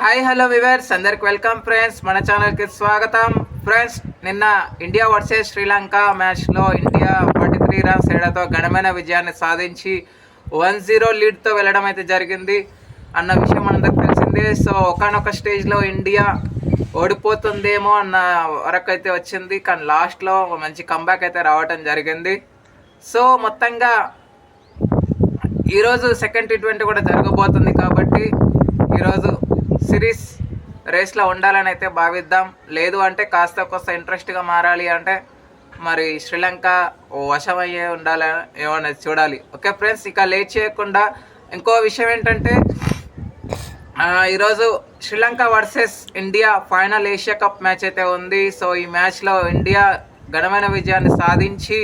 Hi hello viewers అందరికి welcome friends మన ఛానల్కి స్వాగతం. ఫ్రెండ్స్ నిన్న ఇండియా వర్సెస్ శ్రీలంక మ్యాచ్లో ఇండియా ఫార్టీ త్రీ రన్స్ తేడాతో ఘనమైన విజయాన్ని సాధించి వన్ జీరో లీడ్తో వెళ్ళడం అయితే జరిగింది. అన్న విషయం మనందరికి తెలిసిందే. సో ఒకనొక స్టేజ్లో ఇండియా ఓడిపోతుందేమో అన్న వరకు అయితే వచ్చింది. కానీ లాస్ట్లో మంచి కంబ్యాక్ అయితే రావటం జరిగింది. సో మొత్తంగా ఈరోజు సెకండ్ టీ ట్వంటీ కూడా జరగబోతుంది కాబట్టి ఈరోజు సిరీస్ రేస్లో ఉండాలని అయితే భావిద్దాం. లేదు అంటే కాస్త కొస్త ఇంట్రెస్ట్గా మారాలి అంటే మరి శ్రీలంక వశమయ్యే ఉండాలి ఏమన్నా చూడాలి. ఓకే ఫ్రెండ్స్ ఇక లేట్ చేయకుండా ఇంకో విషయం ఏంటంటే ఈరోజు Sri Lanka versus India final Asia Cup match అయితే ఉంది. సో ఈ మ్యాచ్లో ఇండియా ఘనమైన విజయాన్ని సాధించి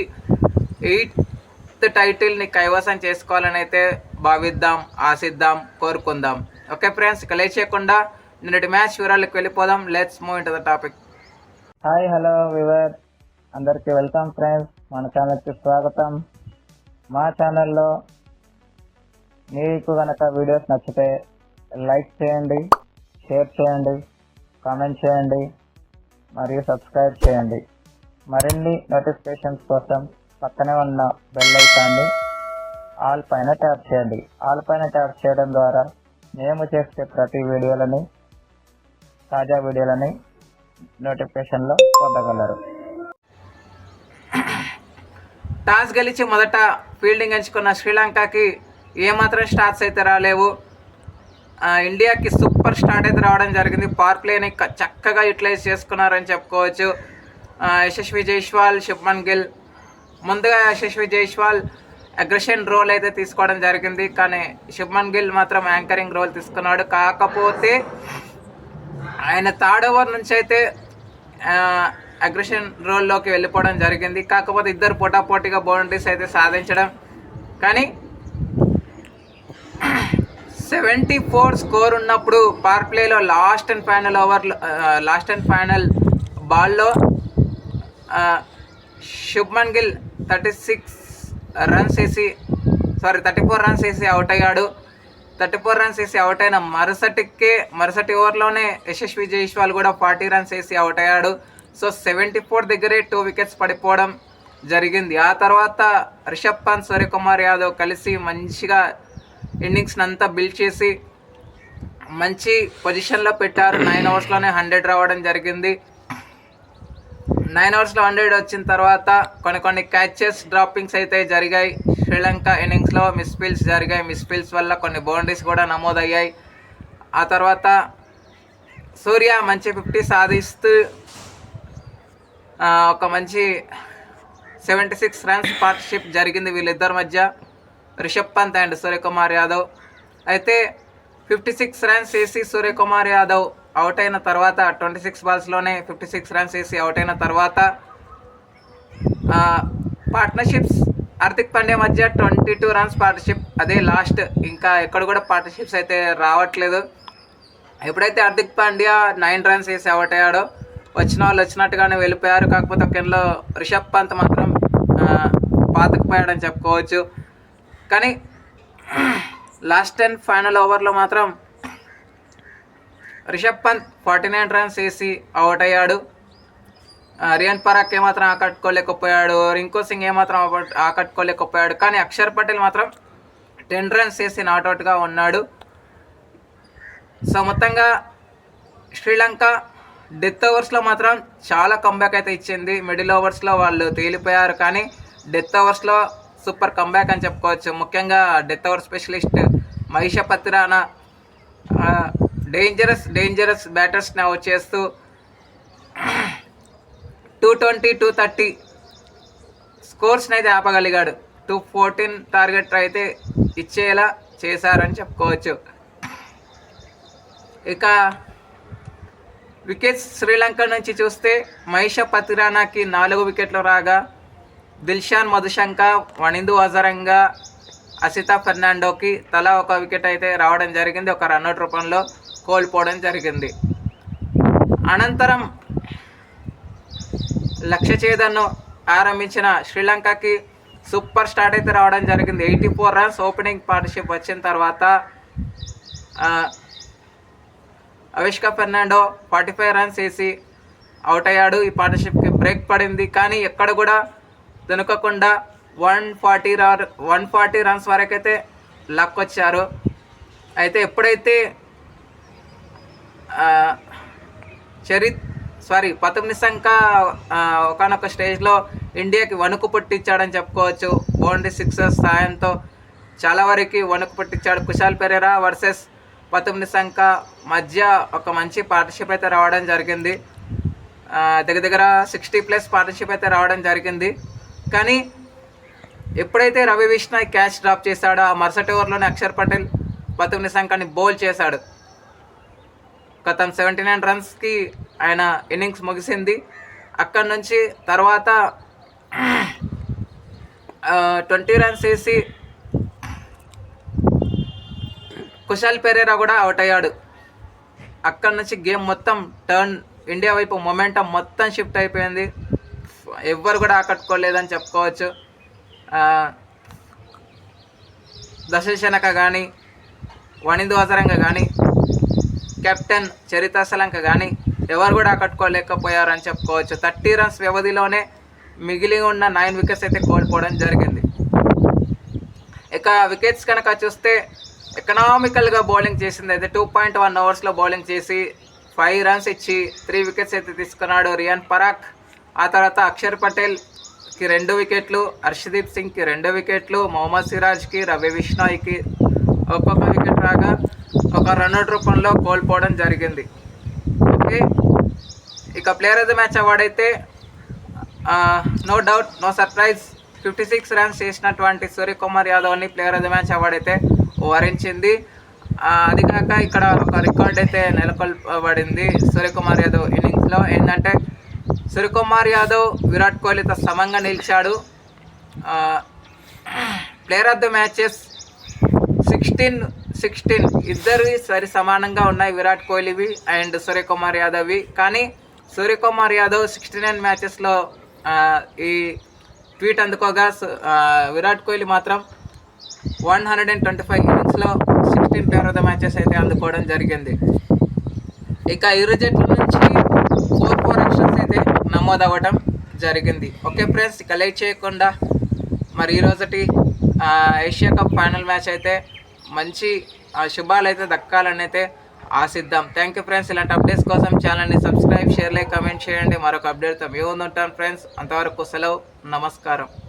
ఎయిట్ ఎయిత్ టైటిల్ని కైవసం చేసుకోవాలని అయితే భావిద్దాం ఆశిద్దాం కోరుకుందాం. ఓకే ఫ్రెండ్స్ ఇక చేయకుండా నిన్నటి మ్యాచ్ వివరాలకు వెళ్ళిపోదాం. Let's move in the topic hi hello viewer అందరికీ వెల్కమ్ ఫ్రెండ్స్. మన ఛానల్కి స్వాగతం. మా ఛానల్లో మీకు కనుక వీడియోస్ నచ్చితే లైక్ చేయండి షేర్ చేయండి కామెంట్ చేయండి మరియు సబ్స్క్రైబ్ చేయండి. మరిన్ని నోటిఫికేషన్స్ కోసం పక్కనే ఉన్న బెల్ ఐకాన్ని ఆల్ పైన ట్యాప్ చేయండి. ఆల్ పైన ట్యాప్ చేయడం ద్వారా మేము చేసే ప్రతి వీడియోలని తాజా వీడియోలని నోటిఫికేషన్లో పొందగలరు. టాస్ గెలిచి మొదట ఫీల్డింగ్ ఎంచుకున్న శ్రీలంకకి ఏమాత్రం స్టార్ట్స్ అయితే రాలేవు. ఇండియాకి సూపర్ స్టార్ట్ అయితే రావడం జరిగింది. పవర్ ప్లేని చక్కగా యూటిలైజ్ చేసుకున్నారని చెప్పుకోవచ్చు. యశస్వి జైస్వాల్ శుభ్మన్ గిల్ ముందుగా యశస్వి జైస్వాల్ అగ్రెషన్ రోల్ అయితే తీసుకోవడం జరిగింది. కానీ శుభ్మన్ గిల్ మాత్రం యాంకరింగ్ రోల్ తీసుకున్నాడు. కాకపోతే ఆయన థర్డ్ ఓవర్ నుంచి అయితే అగ్రెషన్ రోల్లోకి వెళ్ళిపోవడం జరిగింది. కాకపోతే ఇద్దరు పోటాపోటీగా బౌండరీస్ అయితే సాధించడం. కానీ సెవెంటీ ఫోర్ స్కోర్ ఉన్నప్పుడు పవర్ ప్లేలో లాస్ట్ అండ్ ఫైనల్ ఓవర్లో last and final బాల్లో Shubman Gill thirty six runs వేసి సారీ థర్టీ ఫోర్ రన్స్ వేసి అవుట్ అయ్యాడు. థర్టీ ఫోర్ రన్స్ వేసి అవుట్ అయిన మరుసటికే మరుసటి ఓవర్లోనే యశస్వి జైస్వాల్ కూడా ఫార్టీ రన్స్ వేసి అవుట్ అయ్యాడు. సో సెవెంటీ ఫోర్ దగ్గరే టూ వికెట్స్ పడిపోవడం జరిగింది. ఆ తర్వాత రిషబ్ పంత్ సూర్యకుమార్ యాదవ్ కలిసి మంచిగా ఇన్నింగ్స్ని అంతా బిల్డ్ చేసి మంచి పొజిషన్లో పెట్టారు. నైన్ అవర్స్లోనే హండ్రెడ్ రావడం జరిగింది. నైన్ అవర్స్లో హండ్రెడ్ వచ్చిన తర్వాత కొన్ని కొన్ని క్యాచెస్ డ్రాపింగ్స్ అయితే జరిగాయి. శ్రీలంక ఇన్నింగ్స్లో మిస్పిల్స్ జరిగాయి. మిస్పిల్స్ వల్ల కొన్ని బౌండరీస్ కూడా నమోదయ్యాయి. ఆ తర్వాత సూర్య మంచి ఫిఫ్టీ సాధిస్తూ ఒక మంచి సెవెంటీ సిక్స్ రన్స్ పార్ట్నర్షిప్ జరిగింది వీళ్ళిద్దరి మధ్య. రిషబ్ పంత్ అండ్ సూర్యకుమార్ యాదవ్. అయితే ఫిఫ్టీ సిక్స్ రన్స్ వేసి సూర్యకుమార్ యాదవ్ అవుట్ అయిన తర్వాత ట్వంటీ సిక్స్ బాల్స్లోనే ఫిఫ్టీ సిక్స్ రన్స్ వేసి అవుట్ అయిన తర్వాత పార్ట్నర్షిప్స్ హార్దిక్ పాండ్యా మధ్య ట్వంటీ టూ రన్స్ పార్ట్నర్షిప్ అదే లాస్ట్ ఇంకా ఎక్కడ కూడా పార్ట్నర్షిప్స్ అయితే రావట్లేదు. ఎప్పుడైతే హార్దిక్ పాండ్యా నైన్ రన్స్ వేసి అవుట్ అయ్యాడో వచ్చిన వాళ్ళు వచ్చినట్టుగానే వెళ్ళిపోయారు. కాకపోతే ఒక కెన్లో రిషబ్ పంత్ మాత్రం ఆ, పాతకపోయాడని చెప్పుకోవచ్చు. కానీ లాస్ట్ అండ్ ఫైనల్ ఓవర్లో మాత్రం Rishabh Pant forty nine runs వేసి అవుట్ అయ్యాడు. రియన్ రియాన్ పరాక్ ఏమాత్రం ఆకట్టుకోలేకపోయాడు. రింకు సింగ్ ఏమాత్రం ఆకట్టుకోలేకపోయాడు. కానీ అక్షర్ పటేల్ మాత్రం టెన్ రన్స్ వేసి నాట్అవుట్గా ఉన్నాడు. సో మొత్తంగా శ్రీలంక డెత్ ఓవర్స్లో మాత్రం చాలా కంబ్యాక్ అయితే ఇచ్చింది. మిడిల్ ఓవర్స్లో వాళ్ళు తేలిపోయారు. కానీ డెత్ ఓవర్స్లో సూపర్ కంబ్యాక్ అని చెప్పుకోవచ్చు. ముఖ్యంగా death over specialist Maheesh Pathirana dangerous dangerous బ్యాటర్స్ని out చేస్తూ టూ ట్వంటీ టూ థర్టీ స్కోర్స్ని అయితే ఆపగలిగాడు. టూ ఫోర్టీన్ టార్గెట్ అయితే ఇచ్చేలా చేశారని చెప్పుకోవచ్చు. ఇక వికెట్స్ శ్రీలంక నుంచి చూస్తే మహిష పతిరానాకి నాలుగు వికెట్లు రాగా దిల్షాన్ మధుశంక వణిందు అజరంగ అసిత ఫెర్నాండోకి తలా ఒక వికెట్ అయితే రావడం జరిగింది. ఒక రన్అట్ రూపంలో కోల్పోవడం జరిగింది. అనంతరం లక్ష్యఛేదన్ను ఆరంభించిన శ్రీలంకకి సూపర్ స్టార్ట్ అయితే రావడం జరిగింది. Eighty four runs opening partnership వచ్చిన తర్వాత Avishka Avishka Fernando forty five runs వేసి అవుట్ అయ్యాడు. ఈ పార్ట్నర్షిప్కి బ్రేక్ పడింది. కానీ ఎక్కడ కూడా దొనకకుండా one forty one forty runs వరకైతే లక్ వచ్చారు. అయితే ఎప్పుడైతే చరిత్ సారీ పతం నిశంక ఒకనొక స్టేజ్లో ఇండియాకి వణుకు పుట్టించాడని చెప్పుకోవచ్చు. బౌండరీ సిక్సర్స్ సాయంతో చాలా వరకు వణుకు పుట్టించాడు. కుశాల్ పెరేరా వర్సెస్ పతం నిశంక మధ్య ఒక మంచి పార్ట్నర్షిప్ అయితే రావడం జరిగింది. దగ్గర దగ్గర సిక్స్టీ ప్లస్ పార్ట్నర్షిప్ అయితే రావడం జరిగింది. కానీ ఎప్పుడైతే రవి విష్ణాయ్ క్యాచ్ డ్రాప్ చేశాడో ఆ మరుసటి ఓవర్లోనే అక్షర్ పటేల్ పతం నిశంకని బౌల్ చేశాడు. గతం సెవెంటీ నైన్ రన్స్కి ఆయన ఇన్నింగ్స్ ముగిసింది. అక్కడి నుంచి తర్వాత ట్వంటీ రన్స్ వేసి కుశాల్ పెరేరా కూడా అవుట్ అయ్యాడు. అక్కడి నుంచి గేమ్ మొత్తం టర్న్ ఇండియా వైపు మొమెంటం మొత్తం షిఫ్ట్ అయిపోయింది. ఎవ్వరు కూడా ఆకట్టుకోలేదని చెప్పుకోవచ్చు. ఆ, దశశనక కానీ వణిందు వజరంగ కానీ కెప్టెన్ చరిత కానీ ఎవరు కూడా ఆకట్టుకోలేకపోయారని చెప్పుకోవచ్చు. థర్టీ రన్స్ వ్యవధిలోనే మిగిలి ఉన్న నైన్ వికెట్స్ అయితే కోల్పోవడం జరిగింది. ఇక వికెట్స్ కనుక చూస్తే ఎకనామికల్గా బౌలింగ్ చేసింది అయితే టూ పాయింట్ వన్ ఓవర్స్లో బౌలింగ్ చేసి ఫైవ్ రన్స్ ఇచ్చి త్రీ వికెట్స్ అయితే తీసుకున్నాడు రియాన్ పరాక్ ఆ తర్వాత అక్షర్ పటేల్కి రెండు వికెట్లు హర్షదీప్ సింగ్కి రెండు వికెట్లు మొహమ్మద్ సిరాజ్కి రవి విష్ణాయ్కి ఒక్కొక్క వికెట్ రాగా ఒక రన్అట్ రూపంలో కోల్పోవడం జరిగింది. ఓకే? ఇక player of the match award అయితే no doubt no surprise fifty six runs చేసినటువంటి Suryakumar యాదవ్ని player of the match award అయితే వరించింది ఆ, అది కాక ఇక్కడ ఒక రికార్డ్ అయితే నెలకొల్పబడింది సూర్యకుమార్ యాదవ్ ఇన్నింగ్స్లో. ఏంటంటే సూర్యకుమార్ యాదవ్ విరాట్ కోహ్లీతో సమంగా నిలిచాడు. Player of the matches sixteen sixteen ఇద్దరు సరి సమానంగా ఉన్నాయి. విరాట్ కోహ్లీవి అండ్ సూర్యకుమార్ యాదవ్వి. కానీ సూర్యకుమార్ యాదవ్ సిక్స్టీ నైన్ మ్యాచెస్లో ఈ ట్వీట్ అందుకోగా విరాట్ కోహ్లీ మాత్రం one hundred and twenty five ఇన్నింగ్స్లో sixteen player of the matches అయితే అందుకోవడం జరిగింది. ఇక ఇరు జట్ల నుంచి ఫోర్ ఫోర్ ఎక్షన్స్ అయితే నమోదవ్వడం జరిగింది. ఓకే ఫ్రెండ్స్ ఇక లేట్ చేయకుండా మరి ఈరోజుటి ఏషియా కప్ ఫైనల్ మ్యాచ్ అయితే మంచి ఆ, శుభాలు అయితే దక్కాలని అయితే ఆశిద్దాం. థ్యాంక్ యూ ఫ్రెండ్స్ ఇలాంటి అప్డేట్స్ కోసం ఛానల్ని సబ్స్క్రైబ్ షేర్ లైక్ కమెంట్ చేయండి. మరొక అప్డేట్తో మేము ఉంటాం ఫ్రెండ్స్ అంతవరకు సెలవు నమస్కారం.